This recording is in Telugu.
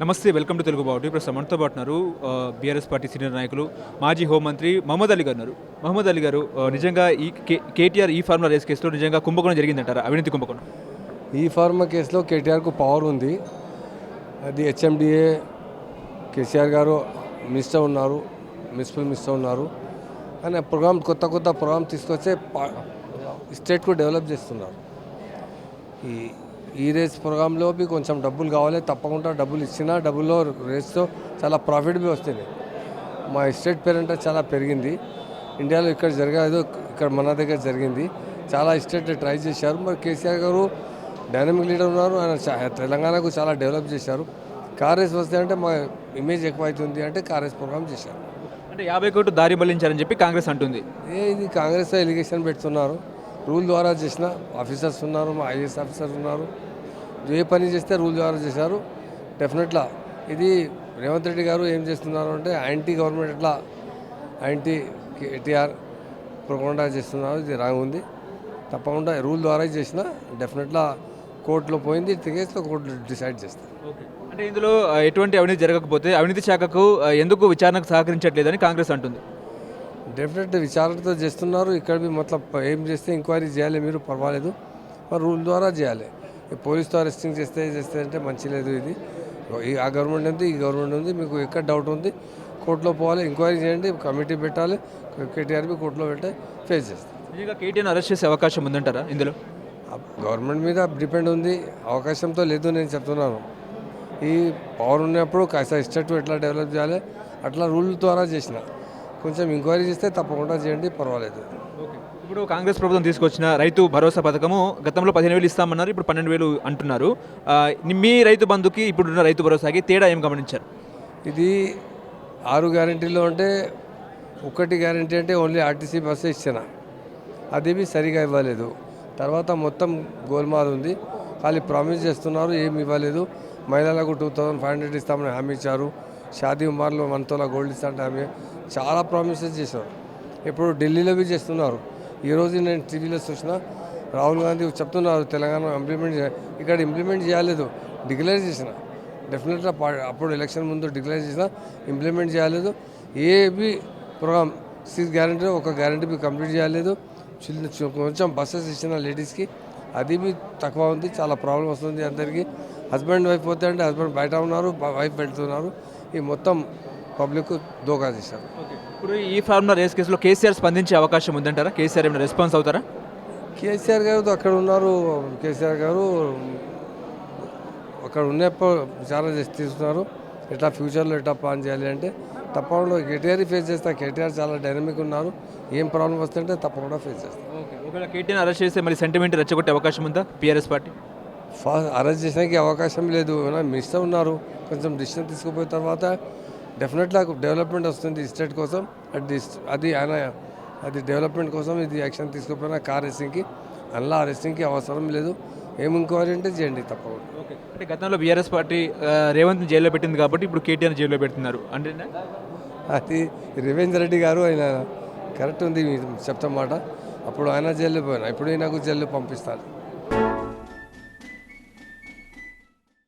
నమస్తే వెల్కమ్ టు తెలుగు బావుటి ఇప్పుడు మనతో పాటున్నారు బీఆర్ఎస్ పార్టీ సీనియర్ నాయకులు మాజీ హోంమంత్రి మహమ్మద్ అలీ గారు ఉన్నారు. మహమ్మద్ అలీ గారు నిజంగా ఈ కే- కేటీఆర్ ఈ ఫార్ములా రేస్ కేసులో నిజంగా కుంభకోణం జరిగిందంటారా? అవినీతి కుంభకోణం. ఈ ఫార్మా కేసులో కేటీఆర్కు పవర్ ఉంది. అది హెచ్ఎండిఏ కేసీఆర్ గారు మినిస్టర్ ఉన్నారు మున్సిపల్ మినిస్టర్ ఉన్నారు. కానీ ప్రోగ్రామ్ కొత్త కొత్త ప్రోగ్రామ్ తీసుకొచ్చే స్టేట్కు డెవలప్ చేస్తున్నారు. ఈ ఈ రేస్ ప్రోగ్రాంలో బి కొంచెం డబ్బులు కావాలి తప్పకుండా డబ్బులు ఇచ్చినా డబ్బుల్లో రేస్తో చాలా ప్రాఫిట్ బి వస్తుంది. మా ఎస్టేట్ పేరెంట్ చాలా పెరిగింది. ఇండియాలో ఇక్కడ జరగలేదు ఇక్కడ మన దగ్గర జరిగింది. చాలా ఎస్టేట్ ట్రై చేశారు. మరి కేసీఆర్ గారు డైనమిక్ లీడర్ ఉన్నారు. ఆయన తెలంగాణకు చాలా డెవలప్ చేశారు. కారేస్ వస్తే అంటే మా ఇమేజ్ ఎక్కువ అవుతుంది అంటే కారేస్ ప్రోగ్రామ్ చేశారు. అంటే యాభై కోట్లు దారి మళ్ళించారని చెప్పి కాంగ్రెస్ అంటుంది. ఏ ఇది కాంగ్రెస్ ఎలిగేషన్ పెడుతున్నారు. రూల్ ద్వారా చేసిన ఆఫీసర్స్ ఉన్నారు మా ఐఏఎస్ ఆఫీసర్స్ ఉన్నారు. ఏ పని చేస్తే రూల్ ద్వారా చేశారు. డెఫినెట్లా ఇది రేవంత్ రెడ్డి గారు ఏం చేస్తున్నారు అంటే యాంటీ గవర్నమెంట్ ఎట్లా యాంటీ కేటీఆర్ ప్రకుండా చేస్తున్నారు ఇది రాంగ్ ఉంది. తప్పకుండా రూల్ ద్వారా చేసిన డెఫినెట్లా కోర్టులో పోయింది. కేసులో కోర్టు డిసైడ్ చేస్తారు ఓకే. అంటే ఇందులో ఎటువంటి అవినీతి జరగకపోతే అవినీతి శాఖకు ఎందుకు విచారణకు సహకరించట్లేదని కాంగ్రెస్ అంటుంది. డెఫినెట్ విచారణతో చేస్తున్నారు. ఇక్కడ మొత్తం ఏం చేస్తే ఎంక్వైరీ చేయాలి మీరు? పర్వాలేదు. మరి రూల్ ద్వారా చేయాలి. ఈ పోలీస్తో అరెస్టింగ్ చేస్తే చేస్తే అంటే మంచి లేదు ఇది. ఆ గవర్నమెంట్ ఉంది ఈ గవర్నమెంట్ ఉంది. మీకు ఎక్కడ డౌట్ ఉంది కోర్టులో పోవాలి ఎంక్వైరీ చేయండి కమిటీ పెట్టాలి కేటీఆర్బి కోర్టులో పెట్టే ఫేస్ చేస్తాం. కేటీఆర్ అరెస్ట్ చేసే అవకాశం ఉందంటారా ఇందులో? గవర్నమెంట్ మీద డిపెండ్ ఉంది. అవకాశంతో లేదు నేను చెప్తున్నాను. ఈ పవర్ ఉన్నప్పుడు కాస్త ఇష్టట్టు ఎట్లా డెవలప్ చేయాలి అట్లా రూల్ ద్వారా చేసిన. కొంచెం ఎంక్వైరీ చేస్తే తప్పకుండా చేయండి పర్వాలేదు. ఓకే. ఇప్పుడు కాంగ్రెస్ ప్రభుత్వం తీసుకొచ్చిన రైతు భరోసా పథకము గతంలో పదిహేను వేలు ఇస్తామన్నారు ఇప్పుడు పన్నెండు వేలు అంటున్నారు. మీ రైతు బంధుకి ఇప్పుడున్న రైతు భరోసాకి తేడా ఏం గమనించారు? ఇది ఆరు గ్యారంటీలో అంటే ఒకటి గ్యారంటీ అంటే ఓన్లీ ఆర్టీసీ బస్సే ఇచ్చిన. అది బి సరిగా ఇవ్వలేదు. తర్వాత మొత్తం గోల్మాల్ ఉంది. ఖాళీ ప్రామిస్ చేస్తున్నారు ఏమి ఇవ్వలేదు. మహిళలకు టూ థౌజండ్ ఫైవ్ హండ్రెడ్ ఇస్తామని హామీ ఇచ్చారు. షాదీ ఉమార్లో వన్ తోలా గోల్డ్ ఇస్తామంటే హామీ చాలా ప్రామిసెస్ చేశారు. ఇప్పుడు ఢిల్లీలో బి చేస్తున్నారు. ఈరోజు నేను టీవీలో చూసిన రాహుల్ గాంధీ చెప్తున్నారు తెలంగాణ ఇంప్లిమెంట్ ఇక్కడ ఇంప్లిమెంట్ చేయలేదు డిక్లేర్ చేసిన. డెఫినెట్గా అప్పుడు ఎలక్షన్ ముందు డిక్లేర్ చేసిన ఇంప్లిమెంట్ చేయలేదు. ఏబి ప్రోగ్రామ్ సిక్స్ గ్యారంటీ ఒక గ్యారంటీ బి కంప్లీట్ చేయలేదు. చిన్న కొంచెం బస్సెస్ ఇచ్చిన లేడీస్కి అది బి తక్కువ ఉంది చాలా ప్రాబ్లం వస్తుంది అందరికీ. హస్బెండ్ వైఫ్ పోతే అంటే హస్బెండ్ బయట ఉన్నారు వైఫ్ వెళ్తున్నారు. ఈ మొత్తం పబ్లిక్ దోకా చేశారు ఓకే. ఇప్పుడు ఈ ఫార్ములా రేస్ కేసులో కేసీఆర్ స్పందించే అవకాశం ఉందంటారా? కేసీఆర్ ఏమైనా రెస్పాన్స్ అవుతారా? కేసీఆర్ గారు అక్కడ ఉన్నారు. కేసీఆర్ గారు అక్కడ ఉన్నప్పుడు చేసి తీసుకున్నారు. ఎట్లా ఫ్యూచర్లో ఎట్లా ప్లాన్ చేయాలి అంటే తప్పకుండా కేటీఆర్ ఫేస్ చేస్తా. కేటీఆర్ చాలా డైనమిక్ ఉన్నారు. ఏం ప్రాబ్లం వస్తుంటే తప్పకుండా ఫేస్ చేస్తాం. ఓకే. ఒకవేళ కేటీఆర్ అరెస్ట్ చేస్తే మరి సెంటిమెంట్ రెచ్చగొట్టే అవకాశం ఉందా బీఆర్ఎస్ పార్టీ? ఫాస్ట్ అరెస్ట్ చేయడానికి అవకాశం లేదు. మినిస్టర్ ఉన్నారు. కొంచెం డిసిషన్ తీసుకుపోయిన తర్వాత డెఫినెట్గా డెవలప్మెంట్ వస్తుంది స్టేట్ కోసం. అది అది ఆయన అది డెవలప్మెంట్ కోసం ఇది యాక్షన్ తీసుకుపోయిన కార్ రేసింగ్కి అందులో ఆ రేసింగ్కి అవసరం లేదు. ఏం ఎంక్వైరీ అంటే చేయండి తప్పకుండా. ఓకే అంటే గతంలో బీఆర్ఎస్ పార్టీ రేవంత్ జైల్లో పెట్టింది కాబట్టి ఇప్పుడు కేటీఆర్ జైల్లో పెడుతున్నారు. అంటే అది రేవేంద్ర రెడ్డి గారు ఆయన కరెక్ట్ ఉంది చెప్తాం మాట. అప్పుడు ఆయన జైలు పోయినా ఇప్పుడు ఈయనకు జైలు పంపిస్తారు.